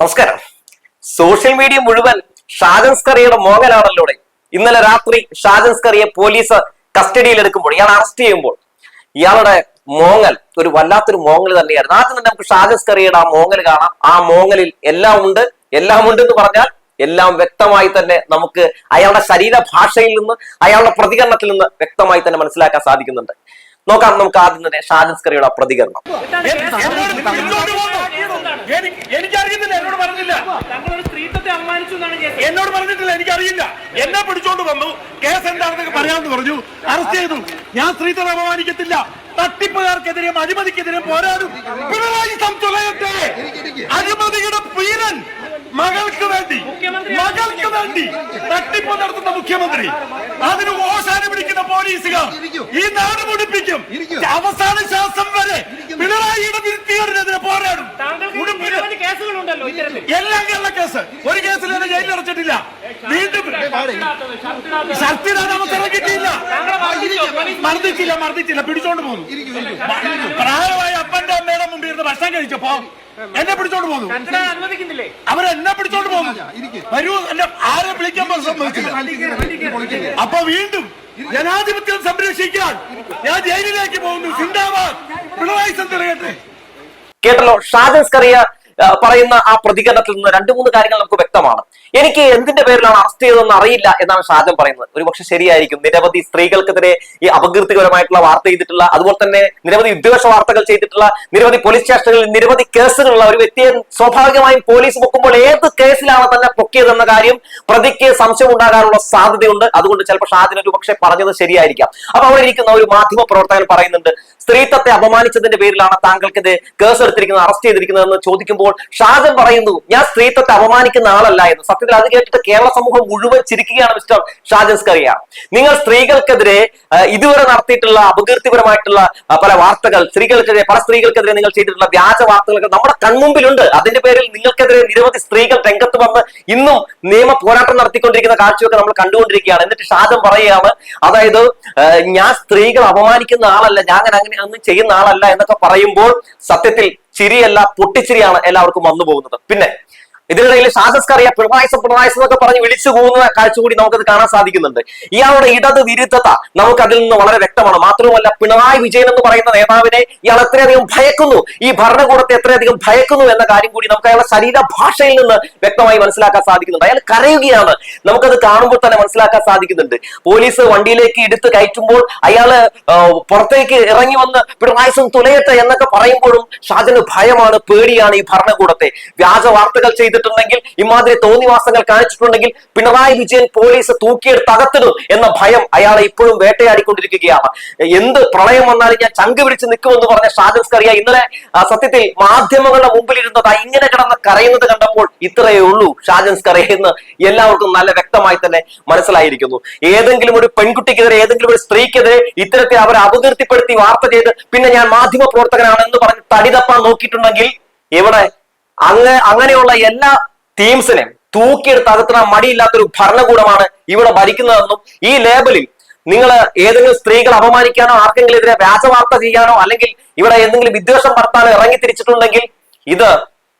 നമസ്കാരം. Social media മുഴുവൻ ഷാജൻസ്കറിയുടെ സ്കറിയുടെ മോങ്ങലാണല്ലോ ഇന്നലെ രാത്രി ഷാജൻസ്കറിയെ പോലീസ് കസ്റ്റഡിയിൽ എടുക്കുമ്പോൾ ഇയാൾ അറസ്റ്റ് ചെയ്യുമ്പോൾ ഇയാളുടെ മോങ്ങൽ ഒരു വല്ലാത്തൊരു മോങ്ങൽ തന്നെയായിരുന്നു. ആദ്യം തന്നെ നമുക്ക് ഷാജൻസ്കറിയുടെ ആ മോങ്ങൽ കാണാം. ആ മോങ്ങലിൽ എല്ലാം ഉണ്ട്. എല്ലാം ഉണ്ട് എന്ന് പറഞ്ഞാൽ എല്ലാം വ്യക്തമായി തന്നെ നമുക്ക് അയാളുടെ ശരീരഭാഷയിൽ നിന്ന് അയാളുടെ പ്രതികരണത്തിൽ നിന്ന് വ്യക്തമായി തന്നെ മനസ്സിലാക്കാൻ സാധിക്കുന്നുണ്ട്. നോക്കാം നമുക്ക് ആദ്യം തന്നെ ഷാജൻ സ്കറിയുടെ പ്രതികരണം. എന്നോട് പറഞ്ഞില്ല സ്ത്രീത്വത്തെ അപമാനിച്ചു എന്നോട് പറഞ്ഞിട്ടില്ല എനിക്കറിയില്ല. എന്നെ പിടിച്ചോണ്ട് വന്നു. കേസ് എന്താണെന്നൊക്കെ പറയാമെന്ന് പറഞ്ഞു. അറസ്റ്റ് ചെയ്തു. ഞാൻ സ്ത്രീത്വം അപമാനിക്കത്തില്ല. തട്ടിപ്പുകാർക്കെതിരെയും അഴിമതിക്കെതിരെയും പോരാടും. പിണറായി സംതുലയത്തെ അഴിമതിയുടെ പീരൻ മകൾക്ക് വേണ്ടി മകൾക്ക് വേണ്ടി തട്ടിപ്പ് നടത്തുന്ന മുഖ്യമന്ത്രി. അതിന് ഓശാന പിടിക്കുന്ന പോലീസുകാർ ഈ നാട് മുടിപ്പിക്കും. അവസാന ശ്വാസം വരെ പിണറായിയുടെ വിരുദ്ധീകരനെതിരെ പോരാടും. എല്ലാം കേരള കേസ്. ഒരു കേസിൽ എന്നെ ജയിലിൽ അടച്ചിട്ടില്ല. വീണ്ടും അവസരം കിട്ടിയില്ല. മർദ്ദിച്ചില്ല മർദ്ദിച്ചില്ല പിടിച്ചോണ്ട് പോകുന്നു. പ്രായമായ ഇരുന്ന് ഭക്ഷണം കഴിച്ചപ്പോ എന്നെ പിടിച്ചോണ്ട് പോകുന്നു അനുവദിക്കുന്നില്ലേ? അവരെന്നെ പിടിച്ചോണ്ട് പോകുന്നു വരൂ എന്നെ ആരെ വിളിക്കാൻ സമ്മതിച്ചില്ല. അപ്പൊ വീണ്ടും ജനാധിപത്യം സംരക്ഷിക്കാൻ ഞാൻ ജയിലിലേക്ക് പോകുന്നു. സിന്ദാബാദ്. പിണറായി സന്ദർഭത്തെ കേട്ടല്ലോ ഷാജൻസ് സ്കറിയ ആ, പറയുന്ന ആ പ്രതികരണത്തിൽ നിന്ന് രണ്ടു മൂന്ന് കാര്യങ്ങൾ നമുക്ക് വ്യക്തമാണ്. എനിക്ക് എന്തിന്റെ പേരിലാണ് അറസ്റ്റ് ചെയ്തതെന്ന് അറിയില്ല എന്നാണ് ഷാജൻ പറയുന്നത്. ഒരുപക്ഷെ ശരിയായിരിക്കും. നിരവധി സ്ത്രീകൾക്കെതിരെ ഈ അപകീർത്തികരമായിട്ടുള്ള വാർത്ത ചെയ്തിട്ടുള്ള അതുപോലെ തന്നെ നിരവധി വിദ്വേഷ വാർത്തകൾ ചെയ്തിട്ടുള്ള നിരവധി പോലീസ് സ്റ്റേഷനുകളിൽ നിരവധി കേസുകളുള്ള ഒരു വ്യക്തിയെ സ്വാഭാവികമായും പോലീസ് പൊക്കുമ്പോൾ ഏത് കേസിലാണ് തന്നെ പൊക്കിയതെന്ന കാര്യം പ്രതിക്ക് സംശയം ഉണ്ടാകാനുള്ള സാധ്യതയുണ്ട്. അതുകൊണ്ട് ചിലപ്പോൾ ഷാജിന് ഒരു പക്ഷേ പറഞ്ഞത് ശരിയായിരിക്കാം. അപ്പൊ അവിടെ ഇരിക്കുന്ന ഒരു മാധ്യമ പ്രവർത്തകൻ പറയുന്നുണ്ട് സ്ത്രീത്വത്തെ അപമാനിച്ചതിന്റെ പേരിലാണ് താങ്കൾക്കിത് കേസ് എടുത്തിരിക്കുന്നത് അറസ്റ്റ് ചെയ്തിരിക്കുന്നതെന്ന് ചോദിക്കുമ്പോൾ ഷാജൻ പറയുന്നു ഞാൻ സ്ത്രീത്വത്തെ അപമാനിക്കുന്ന ആളല്ല എന്ന്. സത്യത്തിൽ അത് കേട്ടിട്ട് കേരള സമൂഹം മുഴുവൻ ചിരിക്കുകയാണ് മിസ്റ്റർ ഷാജൻ സ്കറിയ. നിങ്ങൾ സ്ത്രീകൾക്കെതിരെ ഇതുവരെ നടത്തിയിട്ടുള്ള അപകീർത്തിപരമായിട്ടുള്ള പല വാർത്തകൾ സ്ത്രീകൾക്കെതിരെ പല സ്ത്രീകൾക്കെതിരെ നിങ്ങൾ ചെയ്തിട്ടുള്ള വ്യാജ വാർത്തകളൊക്കെ നമ്മുടെ കൺമുമ്പിലുണ്ട്. അതിന്റെ പേരിൽ നിങ്ങൾക്കെതിരെ നിരവധി സ്ത്രീകൾ രംഗത്ത് വന്ന് ഇന്നും നിയമ പോരാട്ടം നടത്തിക്കൊണ്ടിരിക്കുന്ന കാഴ്ചയൊക്കെ നമ്മൾ കണ്ടുകൊണ്ടിരിക്കുകയാണ്. എന്നിട്ട് ഷാജൻ പറയുകയാണ് അതായത് ഞാൻ സ്ത്രീകൾ അപമാനിക്കുന്ന ആളല്ല ഞാൻ അങ്ങനെ അങ്ങനെ ഒന്നും ചെയ്യുന്ന ആളല്ല എന്നൊക്കെ പറയുമ്പോൾ സത്യത്തിൽ ചിരിയല്ല പൊട്ടിച്ചിരിയാണ് എല്ലാവർക്കും വന്നു പോകുന്നത് പിന്നെ ഇതിനിടയിൽ ഷാജസ്കറിയ പിണറായിസം പിണറായിസ് എന്നൊക്കെ പറഞ്ഞ് വിളിച്ചു പോകുന്ന കാഴ്ച കൂടി നമുക്കത് കാണാൻ സാധിക്കുന്നുണ്ട്. ഇയാളുടെ ഇടത് വിരുദ്ധത നമുക്ക് അതിൽ നിന്ന് വളരെ വ്യക്തമാണ്. മാത്രവുമല്ല പിണറായി വിജയൻ എന്ന് പറയുന്ന നേതാവിനെ ഇയാൾ എത്രയധികം ഭയക്കുന്നു? ഈ ഭരണകൂടത്തെ എത്രയധികം ഭയക്കുന്നു എന്ന കാര്യം കൂടി നമുക്ക് അയാളുടെ ശരീരഭാഷയിൽ നിന്ന് വ്യക്തമായി മനസ്സിലാക്കാൻ സാധിക്കുന്നുണ്ട്. അയാൾ കരയുകയാണ്. നമുക്കത് കാണുമ്പോൾ തന്നെ മനസ്സിലാക്കാൻ സാധിക്കുന്നുണ്ട്. പോലീസ് വണ്ടിയിലേക്ക് എടുത്ത് കയറ്റുമ്പോൾ അയാൾ പുറത്തേക്ക് ഇറങ്ങി വന്ന് പിണറായിസം തുലയട്ടെ എന്നൊക്കെ പറയുമ്പോഴും ഷാജന് ഭയമാണ് പേടിയാണ് ഈ ഭരണകൂടത്തെ. വ്യാജ വാർത്തകൾ ചെയ്തിട്ടുണ്ടെങ്കിൽ ഇമാതിരി തോന്നിവാസങ്ങൾ കാണിച്ചിട്ടുണ്ടെങ്കിൽ പിണറായി വിജയൻ പോലീസ് തൂക്കിയെടുത്ത് അകത്തിടും എന്ന ഭയം അയാളെ ഇപ്പോഴും വേട്ടയാടിക്കൊണ്ടിരിക്കുകയാണ്. എന്ത് പ്രളയം വന്നാലും ഞാൻ ചങ്ക് പിടിച്ച് നിൽക്കുമെന്ന് പറഞ്ഞ ഷാജൻസ് കറിയ ഇന്നലെ സത്യത്തിൽ മാധ്യമങ്ങളുടെ മുമ്പിൽ ഇരുന്നത് ഇങ്ങനെ കിടന്ന് കരയുന്നത് കണ്ടപ്പോൾ ഇത്രയേ ഉള്ളൂ ഷാജൻസ് കറിയ എന്ന് എല്ലാവർക്കും നല്ല വ്യക്തമായി തന്നെ മനസ്സിലായിരിക്കുന്നു. ഏതെങ്കിലും ഒരു പെൺകുട്ടിക്കെതിരെ ഏതെങ്കിലും ഒരു സ്ത്രീക്കെതിരെ ഇത്തരത്തിൽ അവരെ അപകീർത്തിപ്പെടുത്തി വാർത്ത ചെയ്ത് പിന്നെ ഞാൻ മാധ്യമ പ്രവർത്തകനാണ് എന്ന് പറഞ്ഞ് തടിതപ്പാൻ നോക്കിയിട്ടുണ്ടെങ്കിൽ ഇവിടെ അങ്ങ് അങ്ങനെയുള്ള എല്ലാ ടീംസിനെ തൂക്കിയെടുത്ത് അകത്തുന്ന മടിയില്ലാത്തൊരു ഭരണകൂടമാണ് ഇവിടെ ഭരിക്കുന്നതെന്നും ഈ ലേബലിൽ നിങ്ങൾ ഏതെങ്കിലും സ്ത്രീകൾ അപമാനിക്കാനോ ആർക്കെങ്കിലും എതിരെ വ്യാജവാർത്ത ചെയ്യാനോ അല്ലെങ്കിൽ ഇവിടെ എന്തെങ്കിലും വിദ്വേഷം പറത്താനോ ഇറങ്ങി തിരിച്ചിട്ടുണ്ടെങ്കിൽ ഇത്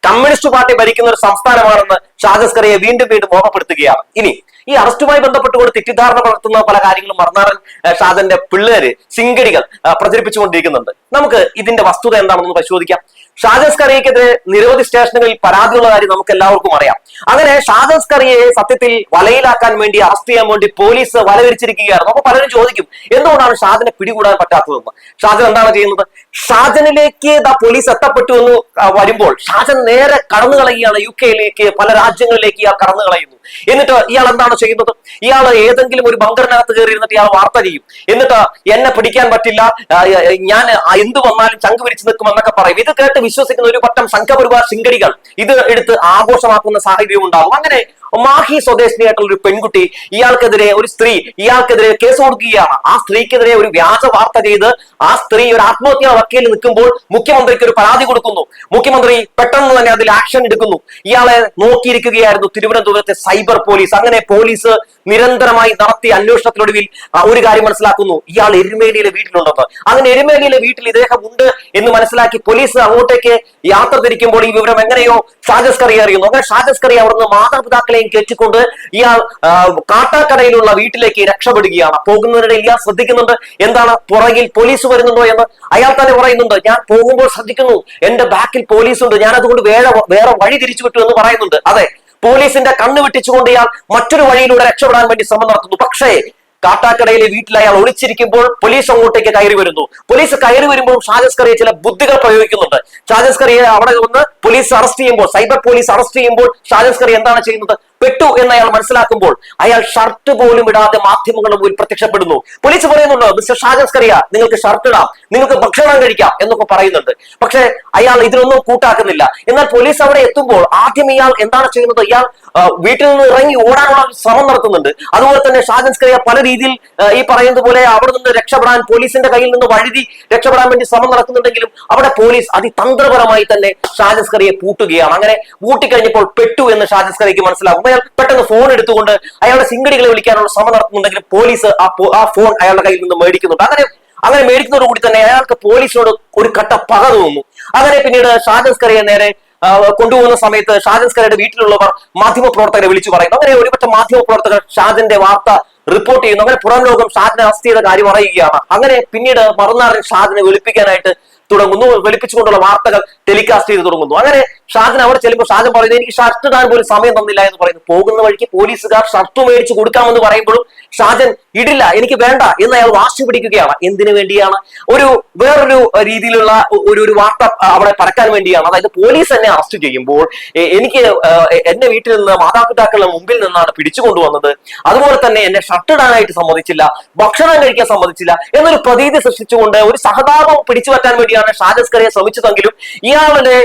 കമ്മ്യൂണിസ്റ്റ് പാർട്ടി ഭരിക്കുന്ന ഒരു സംസ്ഥാനമാണെന്ന് ഷാജസ്കറിയെ വീണ്ടും വീണ്ടും ഓർമ്മപ്പെടുത്തുകയാണ്. ഇനി ഈ അറസ്റ്റുമായി ബന്ധപ്പെട്ടുകൊണ്ട് തെറ്റിദ്ധാരണ നടത്തുന്ന പല കാര്യങ്ങളും മറന്നാറൻ ഷാജന്റെ പിള്ളേര് സിംഗടികൾ പ്രചരിപ്പിച്ചുകൊണ്ടിരിക്കുന്നുണ്ട്. നമുക്ക് ഇതിന്റെ വസ്തുത എന്താണെന്ന് പരിശോധിക്കാം. ഷാജസ് കറിയക്കെതിരെ നിരവധി സ്റ്റേഷനുകളിൽ പരാതിയുള്ള കാര്യം നമുക്ക് എല്ലാവർക്കും അറിയാം. അങ്ങനെ ഷാജസ് കറിയെ സത്യത്തിൽ വലയിലാക്കാൻ വേണ്ടി അറസ്റ്റ് ചെയ്യാൻ വേണ്ടി പോലീസ് വലവിരിച്ചിരിക്കുകയായിരുന്നു അപ്പൊ പലരും ചോദിക്കും എന്തുകൊണ്ടാണ് ഷാജനെ പിടികൂടാൻ പറ്റാത്തതെന്ന്? ഷാജൻ എന്താണ് ചെയ്യുന്നത്? ഷാജനിലേക്ക് പോലീസ് എത്തപ്പെട്ടു എന്ന് വരുമ്പോൾ ഷാജൻ നേരെ കടന്നു കളയുകയാണ് യു കെയിലേക്ക് പല രാജ്യങ്ങളിലേക്ക് ആ കടന്നു കളയുന്നു എന്നിട്ട് ഇയാൾ എന്താണ് ചെയ്യുന്നത്? ഇയാൾ ഏതെങ്കിലും ഒരു ബങ്കറിനകത്ത് കയറി ഇരുന്നിട്ട് ഇയാൾ വാർത്ത ചെയ്യും. എന്നിട്ട് എന്നെ പിടിക്കാൻ പറ്റില്ല ഞാൻ എന്ത് വന്നാലും ചങ്ക് പിരിച്ചു നിൽക്കും എന്നൊക്കെ പറയും. ഇത് കേട്ട് വിശ്വസിക്കുന്ന ഒരു പറ്റം സംഘപരിവാർ ശിങ്കടികൾ ഇത് എടുത്ത് ആഘോഷമാക്കുന്ന സാഹചര്യം ഉണ്ടാകും. അങ്ങനെ മാഹി സ്വദേശിനിയായിട്ടുള്ള ഒരു പെൺകുട്ടി ഇയാൾക്കെതിരെ ഒരു സ്ത്രീ ഇയാൾക്കെതിരെ കേസ് കൊടുക്കുകയാണ്. ആ സ്ത്രീക്കെതിരെ ഒരു വ്യാജ വാർത്ത ചെയ്ത് ആ സ്ത്രീ ഒരു ആത്മഹത്യ വക്കീൽ നിൽക്കുമ്പോൾ മുഖ്യമന്ത്രിക്ക് ഒരു പരാതി കൊടുക്കുന്നു. മുഖ്യമന്ത്രി പെട്ടെന്ന് തന്നെ അതിൽ ആക്ഷൻ എടുക്കുന്നു. ഇയാളെ നോക്കിയിരിക്കുകയായിരുന്നു തിരുവനന്തപുരത്തെ സൈബർ പോലീസ്. അങ്ങനെ പോലീസ് നിരന്തരമായി നടത്തിയ അന്വേഷണത്തിനൊടുവിൽ ഒരു കാര്യം മനസ്സിലാക്കുന്നു. ഇയാൾ എരുമേലിയിലെ വീട്ടിലുണ്ടെന്ന്. അങ്ങനെ എരുമേലിയിലെ വീട്ടിൽ ഇദ്ദേഹം ഉണ്ട് എന്ന് മനസ്സിലാക്കി പോലീസ് അങ്ങോട്ടേക്ക് യാത്ര തിരിക്കുമ്പോൾ ഈ വിവരം എങ്ങനെയോ ഷാജസ് കറി അറിയുന്നു. അങ്ങനെ ഷാജസ് കറി അവിടുന്ന് മാതാപിതാക്കളെയും കെറ്റിക്കൊണ്ട് ഇയാൾ കാട്ടാക്കടയിലുള്ള വീട്ടിലേക്ക് രക്ഷപ്പെടുകയാണ്. പോകുന്നതിനിടെ ഇയാൾ ശ്രദ്ധിക്കുന്നുണ്ട്. എന്താണ്? പുറകിൽ പോലീസ് വരുന്നുണ്ടോ എന്ന് അയാൾ തന്നെ പറയുന്നുണ്ട്. ഞാൻ പോകുമ്പോൾ ശ്രദ്ധിക്കുന്നു. എന്റെ ബാക്കിൽ പോലീസ് ഉണ്ട് ഞാൻ അതുകൊണ്ട് വേറെ വേറെ വഴി തിരിച്ചു വിട്ടു എന്ന് പറയുന്നുണ്ട്. അതെ. പോലീസിന്റെ കണ്ണ് വെട്ടിച്ചുകൊണ്ട് ഇയാൾ മറ്റൊരു വഴിയിലൂടെ രക്ഷപ്പെടാൻ വേണ്ടി ശ്രമം നടത്തുന്നു. പക്ഷേ കാട്ടാക്കടയിലെ വീട്ടിൽ അയാൾ ഒളിച്ചിരിക്കുമ്പോൾ പോലീസ് അങ്ങോട്ടേക്ക് കയറി വരുന്നു. പോലീസ് കയറി വരുമ്പോൾ ഷാജസ് കറിയെ ചില ബുദ്ധികൾ പ്രയോഗിക്കുന്നുണ്ട്. ഷാജസ് കറിയെ അവിടെ വന്ന് പോലീസ് അറസ്റ്റ് ചെയ്യുമ്പോൾ സൈബർ പോലീസ് അറസ്റ്റ് ചെയ്യുമ്പോൾ ഷാജസ് കറി എന്താണ് ചെയ്യുന്നത്? പെട്ടു എന്ന് അയാൾ മനസ്സിലാക്കുമ്പോൾ അയാൾ ഷർട്ട് പോലും ഇടാതെ മാധ്യമങ്ങളുടെ മുന്നിൽ പ്രത്യക്ഷപ്പെടുന്നു. പോലീസ് പറയുന്നുണ്ട് മിസ്റ്റർ ഷാജസ് കറിയ നിങ്ങൾക്ക് ഷർട്ട് ഇടാം നിങ്ങൾക്ക് ഭക്ഷണം കഴിക്കാം എന്നൊക്കെ പറയുന്നുണ്ട്. പക്ഷേ അയാൾ ഇതിനൊന്നും കൂട്ടാക്കുന്നില്ല. എന്നാൽ പോലീസ് അവിടെ എത്തുമ്പോൾ ആദ്യം ഇയാൾ എന്താണ് ചെയ്യുന്നത്? ഇയാൾ വീട്ടിൽ നിന്ന് ഇറങ്ങി ഓടാനുള്ള ശ്രമം നടത്തുന്നുണ്ട്. അതുപോലെ തന്നെ ഷാജൻസ് കറിയ പല രീതിയിൽ ഈ പറയുന്നത് പോലെ അവിടെ നിന്ന് രക്ഷപ്പെടാൻ പോലീസിന്റെ കയ്യിൽ നിന്ന് വഴുതി രക്ഷപ്പെടാൻ വേണ്ടി ശ്രമം നടക്കുന്നുണ്ടെങ്കിലും അവിടെ പോലീസ് അതിതന്ത്രപരമായി തന്നെ ഷാജൻസ് കറിയെ പൂട്ടുകയാണ്. അങ്ങനെ പൂട്ടിക്കഴിഞ്ഞപ്പോൾ പെട്ടു എന്ന് ഷാജൻസ് കറിക്ക് മനസ്സിലാകും. അയാൾ പെട്ടെന്ന് ഫോൺ എടുത്തുകൊണ്ട് അയാളുടെ സിംഗടികളെ വിളിക്കാനുള്ള ശ്രമം നടത്തുന്നുണ്ടെങ്കിൽ പോലീസ് ആ ഫോൺ അയാളുടെ കയ്യിൽ നിന്ന് മേടിക്കുന്നുണ്ട്. അങ്ങനെ അങ്ങനെ മേടിക്കുന്നതോടുകൂടി തന്നെ അയാൾക്ക് പോലീസിനോട് ഒരു കട്ട പക തോന്നുന്നു. അങ്ങനെ പിന്നീട് ഷാജൻസ്കറിയെ നേരെ കൊണ്ടുപോകുന്ന സമയത്ത് ഷാജൻസ്കറിയുടെ വീട്ടിലുള്ളവർ മാധ്യമ പ്രവർത്തകരെ വിളിച്ചു പറയുന്നു. അങ്ങനെ ഒരുപറ്റ മാധ്യമ പ്രവർത്തകർ ഷാജന്റെ വാർത്ത റിപ്പോർട്ട് ചെയ്യുന്നു. അങ്ങനെ പുറം ലോകം ഷാജിനെ അറസ്റ്റ് ചെയ്ത കാര്യം അറിയുകയാണ്. അങ്ങനെ പിന്നീട് മറുനാടൻ ഷാജിനെ വെളുപ്പിക്കാനായിട്ട് തുടങ്ങുന്നു. വെളുപ്പിച്ചുകൊണ്ടുള്ള വാർത്തകൾ ടെലികാസ്റ്റ് ചെയ്ത് തുടങ്ങുന്നു. അങ്ങനെ ഷാജൻ അവിടെ ചെല്ലുമ്പോൾ ഷാജൻ പറയുന്നത് എനിക്ക് ഷർട്ട് ഇടാൻ പോലും സമയം തന്നില്ല എന്ന് പറയുന്നു. പോകുന്ന വഴിക്ക് പോലീസുകാർ ഷർട്ട് മേടിച്ച് കൊടുക്കാമെന്ന് പറയുമ്പോഴും ഷാജൻ ഇടില്ല എനിക്ക് വേണ്ട എന്ന് അയാൾ വാശി പിടിക്കുകയാണ്. എന്തിനു വേണ്ടിയാണ്? ഒരു വേറൊരു രീതിയിലുള്ള ഒരു ഒരു വാർത്ത അവിടെ പരക്കാൻ വേണ്ടിയാണ്. അതായത് പോലീസ് എന്നെ അറസ്റ്റ് ചെയ്യുമ്പോൾ എനിക്ക് എന്റെ വീട്ടിൽ നിന്ന് മാതാപിതാക്കളുടെ മുമ്പിൽ നിന്നാണ് പിടിച്ചു കൊണ്ടുവന്നത് അതുപോലെ തന്നെ എന്നെ ഷർട്ട് ഇടാനായിട്ട് സമ്മതിച്ചില്ല ഭക്ഷണം കഴിക്കാൻ സമ്മതിച്ചില്ല എന്നൊരു പ്രതീതി സൃഷ്ടിച്ചുകൊണ്ട് ഒരു സഹതാപം പിടിച്ചു പറ്റാൻ വേണ്ടിയാണ് ഷാജസ്കറിയെ ശ്രമിച്ചതെങ്കിലും ഇയാളുടെ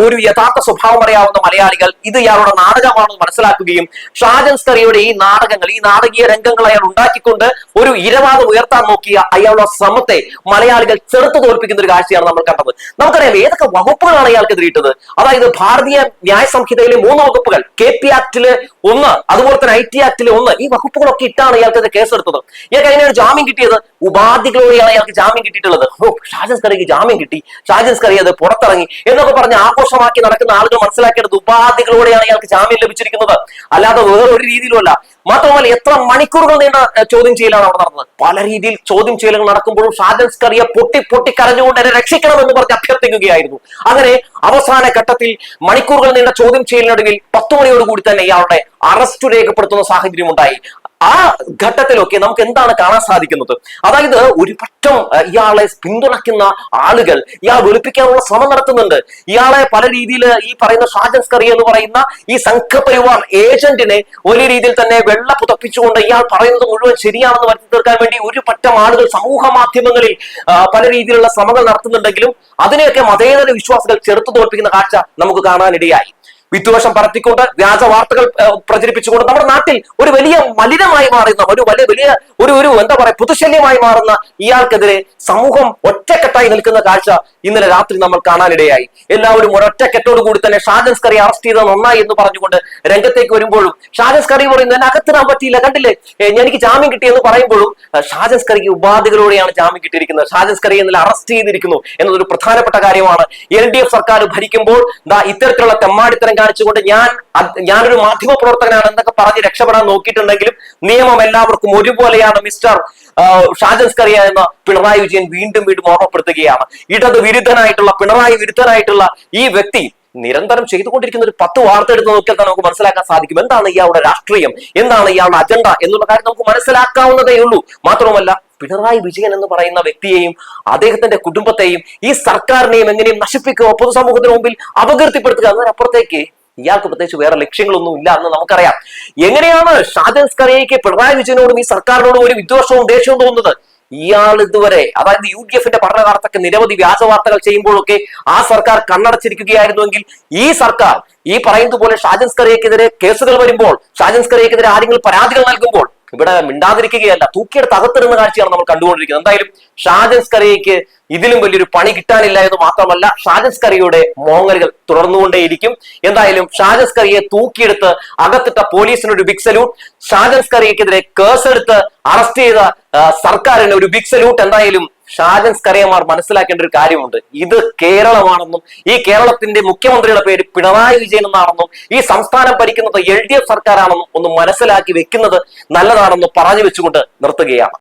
ഒരു ഒരു യഥാർത്ഥ സ്വഭാവം അറിയാവുന്ന മലയാളികൾ ഇത് ഇയാളുടെ നാടകമാണെന്ന് മനസ്സിലാക്കുകയും ഷാജൻ സ്കറിയുടെ ഈ നാടകങ്ങൾ ഈ നാടകീയ രംഗങ്ങൾ അയാൾ ഉണ്ടാക്കിക്കൊണ്ട് ഒരു ഇരവാദം ഉയർത്താൻ നോക്കിയ അയാളുടെ ശ്രമത്തെ മലയാളികൾ ചെറുത്തു തോൽപ്പിക്കുന്ന ഒരു കാഴ്ചയാണ് നമ്മൾ കണ്ടത്. നമുക്കറിയാം ഏതൊക്കെ വകുപ്പുകളാണ് ഇയാൾക്ക് എതിരിട്ടത്? അതായത് ഭാരതീയ ന്യായ സംഹിതയിലെ മൂന്ന് വകുപ്പുകൾ കെ പി ആക്ടിൽ ഒന്ന് അതുപോലെ തന്നെ ഐ ടി ആക്ടിലെ ഒന്ന് ഈ വകുപ്പുകളൊക്കെ ഇട്ടാണ് ഇയാൾക്ക് കേസെടുത്തത്. ഇയാൾക്ക് എങ്ങനെയാണ് ജാമ്യം കിട്ടിയത്? ഉപാധികളോടെയാണ് ഇയാൾക്ക് ജാമ്യം കിട്ടിയിട്ടുള്ളത്. ഓ ഷാജൻസ് കറിക്ക് ജാമ്യം കിട്ടി. ഷാജൻസ് കറി അത് പുറത്തിറങ്ങി എന്നൊക്കെ പറഞ്ഞ് ആഘോഷമാക്കി നടക്കുന്ന ആളുകൾ മനസ്സിലാക്കേണ്ടത് ഉപാധികളോടെയാണ് ഇയാൾക്ക് ജാമ്യം ലഭിച്ചിരിക്കുന്നത്. അല്ലാതെ വേറെ ഒരു രീതിയിലുമല്ല. മാത്രമല്ല എത്ര മണിക്കൂറുകൾ നീണ്ട ചോദ്യം ചെയ്യലാണ് അവിടെ നടന്നത്. പല രീതിയിൽ ചോദ്യം ചെയ്യലുകൾ നടക്കുമ്പോഴും ഷാജൻസ് കറിയെ പൊട്ടി പൊട്ടി കരഞ്ഞുകൊണ്ട് എന്നെ രക്ഷിക്കണമെന്ന് പറഞ്ഞ് അഭ്യർത്ഥിക്കുകയായിരുന്നു. അങ്ങനെ അവസാന ഘട്ടത്തിൽ മണിക്കൂറുകൾ നീണ്ട ചോദ്യം ചെയ്യലിനൊടുവിൽ പത്തു മണിയോടുകൂടി തന്നെ ഇയാളുടെ അറസ്റ്റ് രേഖപ്പെടുത്തുന്ന സാഹചര്യം ഉണ്ടായി ആ ഘട്ടത്തിലൊക്കെ നമുക്ക് എന്താണ് കാണാൻ സാധിക്കുന്നത്? അതായത് ഒരു പറ്റം ഇയാളെ പിന്തുണയ്ക്കുന്ന ആളുകൾ ഇയാൾ വെളുപ്പിക്കാനുള്ള ശ്രമം നടത്തുന്നുണ്ട്. ഇയാളെ പല രീതിയിൽ ഈ പറയുന്ന ഷാജൻസ് കറി എന്ന് പറയുന്ന ഈ സംഘപരിവാർ ഏജന്റിനെ ഒരു രീതിയിൽ തന്നെ വെള്ള പുതപ്പിച്ചുകൊണ്ട് ഇയാൾ പറയുന്നത് മുഴുവൻ ശരിയാണെന്ന് വരുത്തി തീർക്കാൻ വേണ്ടി ഒരു പറ്റം ആളുകൾ സമൂഹ മാധ്യമങ്ങളിൽ പല രീതിയിലുള്ള ശ്രമങ്ങൾ നടത്തുന്നുണ്ടെങ്കിലും അതിനെയൊക്കെ മതേതര വിശ്വാസികൾ ചെറുത്തു തോൽപ്പിക്കുന്ന കാഴ്ച നമുക്ക് കാണാനിടയായി. വിദ്വേഷം പരത്തിക്കൊണ്ട് വ്യാജ വാർത്തകൾ പ്രചരിപ്പിച്ചുകൊണ്ട് നമ്മുടെ നാട്ടിൽ ഒരു വലിയ മലിനമായി മാറുന്ന ഒരു വലിയ വലിയ ഒരു ഒരു എന്താ പറയാ പുതുശല്യമായി മാറുന്ന ഇയാൾക്കെതിരെ സമൂഹം ഒറ്റക്കെട്ടായി നിൽക്കുന്ന കാഴ്ച ഇന്നലെ രാത്രി നമ്മൾ കാണാനിടയായി. എല്ലാവരും ഒരൊറ്റക്കെട്ടോട് കൂടി തന്നെ ഷാജൻസ്കറി അറസ്റ്റ് ചെയ്തത് നന്നായി എന്ന് പറഞ്ഞുകൊണ്ട് രംഗത്തേക്ക് വരുമ്പോഴും ഷാജൻസ്കറി പറയുന്നു എന്നെ അകത്തിടാൻ പറ്റിയില്ല കണ്ടില്ലേ? എനിക്ക് ജാമ്യം കിട്ടിയെന്ന് പറയുമ്പോഴും ഷാജൻസ്കറിക്ക് ഷാജൻസ് കറിക്ക് ഉപാധികളോടെയാണ് ജാമ്യം കിട്ടിയിരിക്കുന്നത്. ഷാജൻസ്കറി എന്നാൽ അറസ്റ്റ് ചെയ്തിരിക്കുന്നു എന്നതൊരു പ്രധാനപ്പെട്ട കാര്യമാണ്. എൽ ഡി എഫ് സർക്കാർ ഭരിക്കുമ്പോൾ ഇത്തരത്തിലുള്ള തെമ്മാടിത്തരം കാണിച്ചുകൊണ്ട് ഞാൻ ഞാനൊരു മാധ്യമ പ്രവർത്തകനാണ് എന്നൊക്കെ പറഞ്ഞ് രക്ഷപ്പെടാൻ നോക്കിയിട്ടുണ്ടെങ്കിലും നിയമം എല്ലാവർക്കും ഒരുപോലെയാണ് മിസ്റ്റർ ഷാജൻസ്കറിയ ഷാജൻസ് കറിയ എന്ന പിണറായി വിജയൻ വീണ്ടും വീണ്ടും ഓർമ്മപ്പെടുത്തുകയാണ്. ഇടത് വിരുദ്ധനായിട്ടുള്ള പിണറായി വിരുദ്ധനായിട്ടുള്ള ഈ വ്യക്തി നിരന്തരം ചെയ്തുകൊണ്ടിരിക്കുന്ന ഒരു പത്ത് വാർത്ത എടുത്ത് നോക്കിയാൽ തന്നെ നമുക്ക് മനസ്സിലാക്കാൻ സാധിക്കും? എന്താണ് ഇയാളുടെ രാഷ്ട്രീയം? എന്താണ് ഇയാളുടെ അജണ്ട? എന്നുള്ള കാര്യം നമുക്ക് മനസ്സിലാക്കാവുന്നതേ ഉള്ളൂ. മാത്രവുമല്ല പിണറായി വിജയൻ എന്ന് പറയുന്ന വ്യക്തിയെയും അദ്ദേഹത്തിന്റെ കുടുംബത്തെയും ഈ സർക്കാരിനെയും എങ്ങനെയും നശിപ്പിക്കുക പൊതുസമൂഹത്തിന് മുമ്പിൽ അപകീർത്തിപ്പെടുത്തുക അതിനപ്പുറത്തേക്ക് ഇയാൾക്ക് പ്രത്യേകിച്ച് വേറെ ലക്ഷ്യങ്ങളൊന്നും ഇല്ല എന്ന് നമുക്കറിയാം. എങ്ങനെയാണ് ഷാജൻ സ്കറിയയ്ക്ക് പിണറായി വിജയനോടും ഈ സർക്കാരിനോടും ഒരു വിദ്വേഷവും ദേഷ്യവും തോന്നുന്നത്? ഇയാൾ ഇതുവരെ അതായത് യു ഡി എഫിന്റെ ഭരണകാലത്തൊക്കെ നിരവധി വ്യാജ വാർത്തകൾ ചെയ്യുമ്പോഴൊക്കെ ആ സർക്കാർ കണ്ണടച്ചിരിക്കുകയായിരുന്നുവെങ്കിൽ ഈ സർക്കാർ ഈ പറയുന്നതുപോലെ ഷാജൻസ് കറിയക്കെതിരെ കേസുകൾ വരുമ്പോൾ ഷാജൻസ് കറിയക്കെതിരെ ആരെങ്കിലും പരാതികൾ നൽകുമ്പോൾ ഇവിടെ മിണ്ടാതിരിക്കുകയല്ല. തൂക്കിയെടുത്ത് അകത്തിടുന്ന കാഴ്ചയാണ് നമ്മൾ കണ്ടുകൊണ്ടിരിക്കുന്നത്. എന്തായാലും ഷാജൻസ് കറിയയ്ക്ക് ഇതിലും വലിയൊരു പണി കിട്ടാനില്ല എന്ന് മാത്രമല്ല ഷാജൻസ് കറിയുടെ മോങ്ങലുകൾ തുടർന്നുകൊണ്ടേയിരിക്കും. എന്തായാലും ഷാജൻസ് കറിയെ തൂക്കിയെടുത്ത് അകത്തിട്ട പോലീസിനൊരു ബിഗ് സല്യൂട്ട് ഷാജൻസ് കറിയക്കെതിരെ കേസെടുത്ത് അറസ്റ്റ് ചെയ്ത സർക്കാരിന് ഒരു ബിഗ് സല്യൂട്ട് എന്തായാലും ഷാജൻ സ്കറിയമാർ മനസ്സിലാക്കേണ്ട ഒരു കാര്യമുണ്ട്. ഇത് കേരളമാണെന്നും ഈ കേരളത്തിന്റെ മുഖ്യമന്ത്രിയുടെ പേര് പിണറായി വിജയൻ എന്നാണെന്നും ഈ സംസ്ഥാനം ഭരിക്കുന്നത് എൽ ഡി എഫ് സർക്കാരാണെന്നും ഒന്ന് മനസ്സിലാക്കി വെക്കുന്നത് നല്ലതാണെന്ന് പറഞ്ഞു വെച്ചുകൊണ്ട് നിർത്തുകയാണ്.